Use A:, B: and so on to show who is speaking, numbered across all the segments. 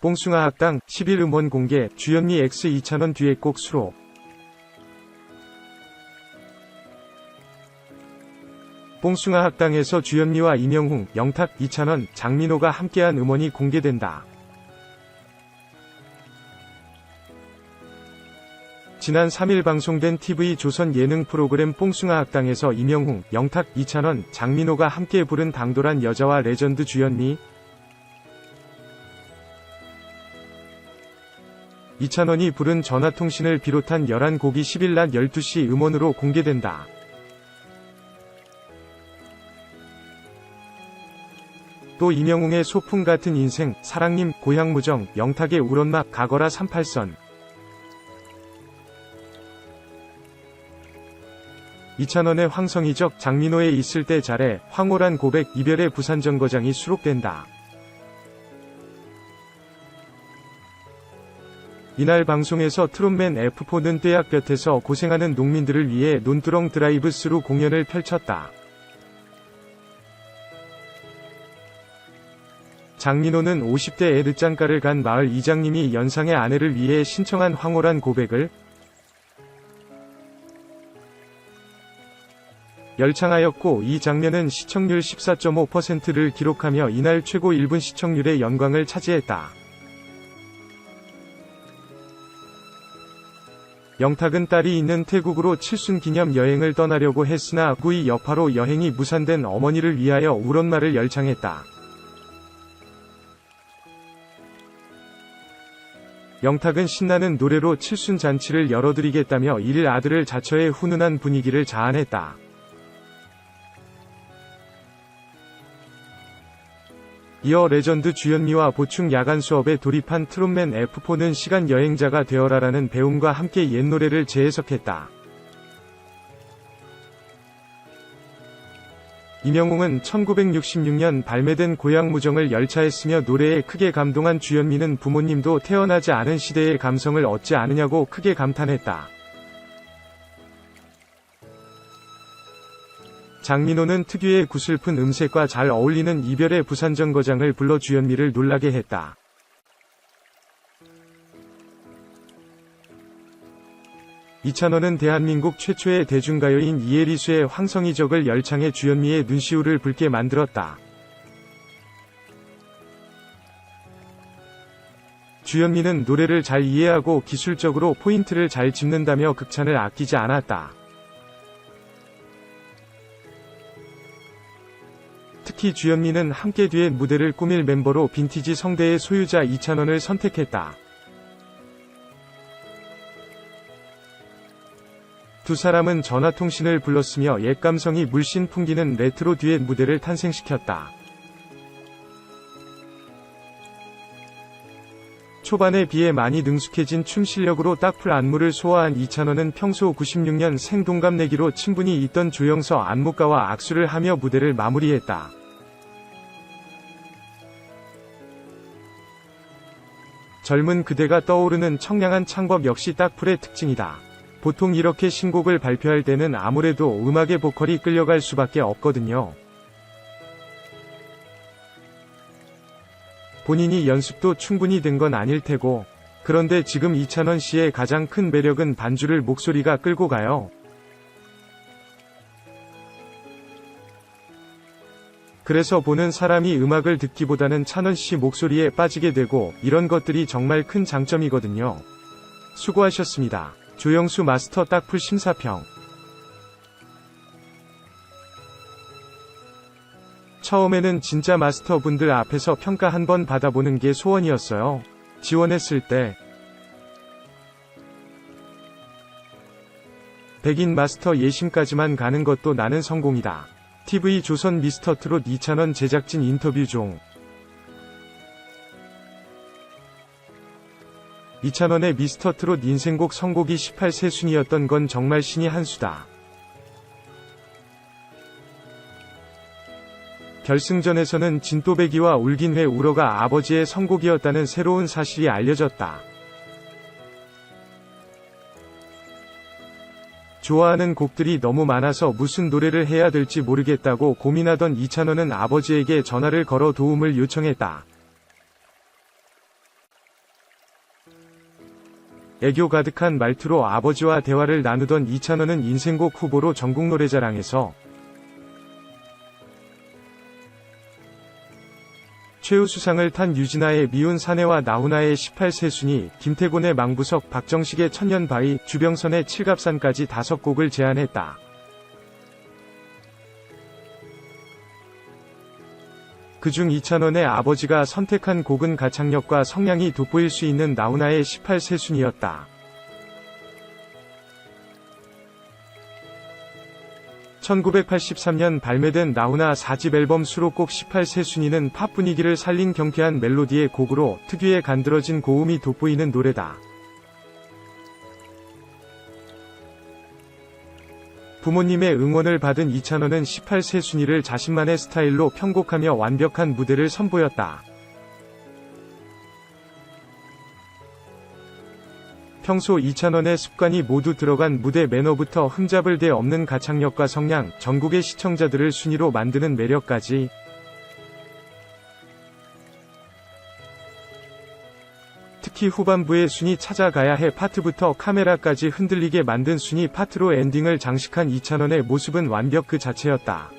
A: 뽕숭아 학당 10일 음원 공개 주현미 X 2,000원 듀엣곡 수록 뽕숭아 학당에서 주현미와 임영웅, 영탁, 이찬원, 장민호가 함께한 음원이 공개된다. 지난 3일 방송된 TV 조선 예능 프로그램 뽕숭아 학당에서 임영웅, 영탁, 이찬원, 장민호가 함께 부른 당돌한 여자와 레전드 주현미, 이찬원이 부른 전화통신을 비롯한 11곡이 10일 낮 12시 음원으로 공개된다. 또 임영웅의 소풍 같은 인생, 사랑님, 고향무정, 영탁의 우런막, 가거라 38선. 이찬원의 황성이적, 장민호의 있을 때 잘해, 황홀한 고백, 이별의 부산정거장이 수록된다. 이날 방송에서 트롯맨 F4는 떼약볕에서 고생하는 농민들을 위해 논두렁 드라이브 스루 공연을 펼쳤다. 장민호는 50대 애 늦장가를 간 마을 이장님이 연상의 아내를 위해 신청한 황홀한 고백을 열창하였고 이 장면은 시청률 14.5%를 기록하며 이날 최고 1분 시청률의 영광을 차지했다. 영탁은 딸이 있는 태국으로 칠순 기념 여행을 떠나려고 했으나 구이 여파로 여행이 무산된 어머니를 위하여 울엄마를 열창했다. 영탁은 신나는 노래로 칠순 잔치를 열어드리겠다며 이를 아들을 자처해 훈훈한 분위기를 자아냈다. 이어 레전드 주현미와 보충 야간 수업에 돌입한 트롯맨 F4는 시간 여행자가 되어라라는 배움과 함께 옛 노래를 재해석했다. 임영웅은 1966년 발매된 고향 무정을 열차했으며 노래에 크게 감동한 주현미는 부모님도 태어나지 않은 시대의 감성을 얻지 않으냐고 크게 감탄했다. 장민호는 특유의 구슬픈 음색과 잘 어울리는 이별의 부산정거장을 불러 주현미를 놀라게 했다. 이찬원은 대한민국 최초의 대중가요인 이혜리수의 황성이적을 열창해 주현미의 눈시울을 붉게 만들었다. 주현미는 노래를 잘 이해하고 기술적으로 포인트를 잘 짚는다며 극찬을 아끼지 않았다. 특히 주현미는 함께 듀엣 무대를 꾸밀 멤버로 빈티지 성대의 소유자 이찬원을 선택했다. 두 사람은 전화통신을 불렀으며 옛 감성이 물씬 풍기는 레트로 듀엣 무대를 탄생시켰다. 초반에 비해 많이 능숙해진 춤 실력으로 딱풀 안무를 소화한 이찬원은 평소 96년 생동갑내기로 친분이 있던 조영서 안무가와 악수를 하며 무대를 마무리했다. 젊은 그대가 떠오르는 청량한 창법 역시 딱 풀의 특징이다. 보통 이렇게 신곡을 발표할 때는 아무래도 음악의 보컬이 끌려갈 수밖에 없거든요. 본인이 연습도 충분히 된 건 아닐 테고, 그런데 지금 이찬원 씨의 가장 큰 매력은 반주를 목소리가 끌고 가요. 그래서 보는 사람이 음악을 듣기보다는 찬원 씨 목소리에 빠지게 되고 이런 것들이 정말 큰 장점이거든요. 수고하셨습니다. 조영수 마스터 딱풀 심사평 처음에는 진짜 마스터분들 앞에서 평가 한번 받아보는 게 소원이었어요. 지원했을 때 백인 마스터 예심까지만 가는 것도 나는 성공이다. TV 조선 미스터 트롯 2,000원 제작진 인터뷰 중 이찬원의 미스터 트롯 인생곡 선곡이 18세 순위였던 건 정말 신이 한 수다. 결승전에서는 진또배기와 울긴회 울어가 아버지의 선곡이었다는 새로운 사실이 알려졌다. 좋아하는 곡들이 너무 많아서 무슨 노래를 해야 될지 모르겠다고 고민하던 이찬원은 아버지에게 전화를 걸어 도움을 요청했다. 애교 가득한 말투로 아버지와 대화를 나누던 이찬원은 인생곡 후보로 전국노래자랑에서 최우수상을 탄 유진아의 미운 사내와 나훈아의 18세 순위, 김태곤의 망부석, 박정식의 천년바위, 주병선의 칠갑산까지 다섯 곡을 제안했다. 그중 이찬원의 아버지가 선택한 곡은 가창력과 성량이 돋보일 수 있는 나훈아의 18세 순이었다. 1983년 발매된 나훈아 4집 앨범 수록곡 18세 순위는 팝 분위기를 살린 경쾌한 멜로디의 곡으로 특유의 간드러진 고음이 돋보이는 노래다. 부모님의 응원을 받은 이찬원은 18세 순위를 자신만의 스타일로 편곡하며 완벽한 무대를 선보였다. 평소 이찬원의 습관이 모두 들어간 무대 매너부터 흠잡을 데 없는 가창력과 성량, 전국의 시청자들을 순위로 만드는 매력까지 특히 후반부의 순위 찾아가야 해 파트부터 카메라까지 흔들리게 만든 순위 파트로 엔딩을 장식한 이찬원의 모습은 완벽 그 자체였다.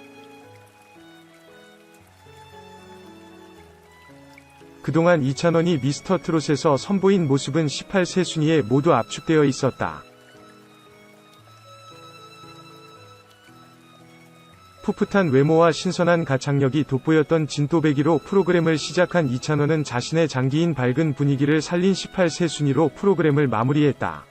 A: 그동안 이찬원이 미스터 트롯에서 선보인 모습은 18세 순위에 모두 압축되어 있었다. 풋풋한 외모와 신선한 가창력이 돋보였던 진또배기로 프로그램을 시작한 이찬원은 자신의 장기인 밝은 분위기를 살린 18세 순위로 프로그램을 마무리했다.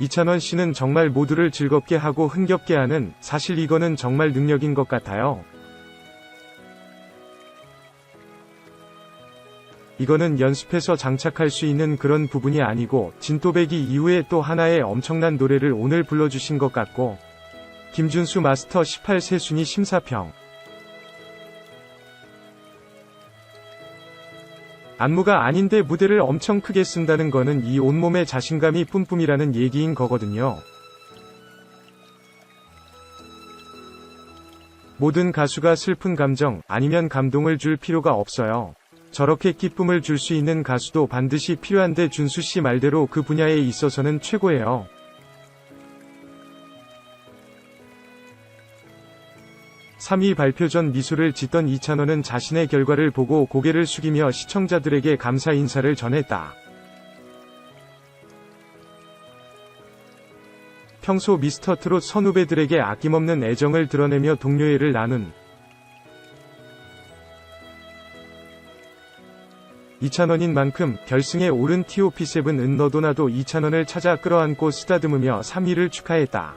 A: 이찬원 씨는 정말 모두를 즐겁게 하고 흥겹게 하는 사실 이거는 정말 능력인 것 같아요. 이거는 연습해서 장착할 수 있는 그런 부분이 아니고 진또배기 이후에 또 하나의 엄청난 노래를 오늘 불러주신 것 같고 김준수 마스터 18세 순위 심사평 안무가 아닌데 무대를 엄청 크게 쓴다는 거는 이 온몸의 자신감이 뿜뿜이라는 얘기인 거거든요. 모든 가수가 슬픈 감정 아니면 감동을 줄 필요가 없어요. 저렇게 기쁨을 줄 수 있는 가수도 반드시 필요한데 준수 씨 말대로 그 분야에 있어서는 최고예요. (3위) 발표 전 미소를 짓던 이찬원은 자신의 결과를 보고 고개를 숙이며 시청자들에게 감사 인사를 전했다. 평소 미스터 트롯 선후배들에게 아낌없는 애정을 드러내며 동료애를 나눈 이찬원인 만큼 결승에 오른 TOP7은 너도 나도 이찬원을 찾아 끌어안고 쓰다듬으며 3위를 축하했다.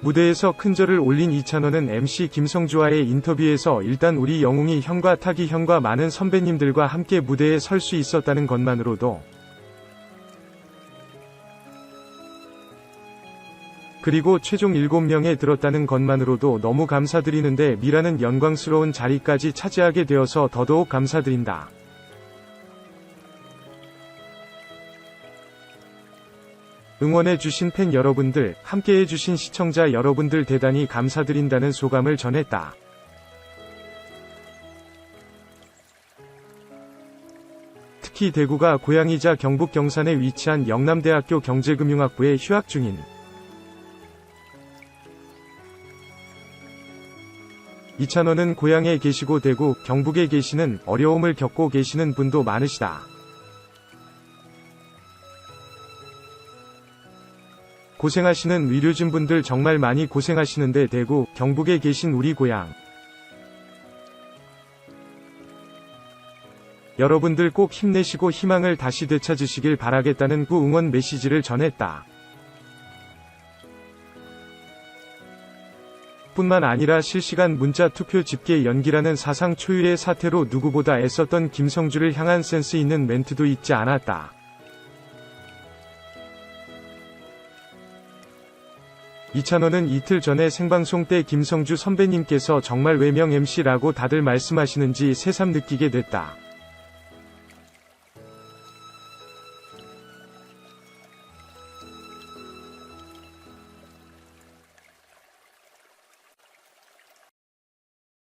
A: 무대에서 큰 절을 올린 이찬원은 MC 김성주와의 인터뷰에서 일단 우리 영웅이 형과 타기 형과 많은 선배님들과 함께 무대에 설 수 있었다는 것만으로도 그리고 최종 7명에 들었다는 것만으로도 너무 감사드리는데 미라는 영광스러운 자리까지 차지하게 되어서 더더욱 감사드린다. 응원해주신 팬 여러분들, 함께해주신 시청자 여러분들 대단히 감사드린다는 소감을 전했다. 특히 대구가 고향이자 경북 경산에 위치한 영남대학교 경제금융학부에 휴학 중인 이찬원은 고향에 계시고 대구, 경북에 계시는 어려움을 겪고 계시는 분도 많으시다. 고생하시는 의료진 분들 정말 많이 고생하시는데 대구, 경북에 계신 우리 고향. 여러분들 꼭 힘내시고 희망을 다시 되찾으시길 바라겠다는 구 응원 메시지를 전했다. 뿐만 아니라 실시간 문자 투표 집계 연기라는 사상 초유의 사태로 누구보다 애썼던 김성주를 향한 센스 있는 멘트도 잊지 않았다. 이찬원은 이틀 전에 생방송 때 김성주 선배님께서 정말 외명 MC라고 다들 말씀하시는지 새삼 느끼게 됐다.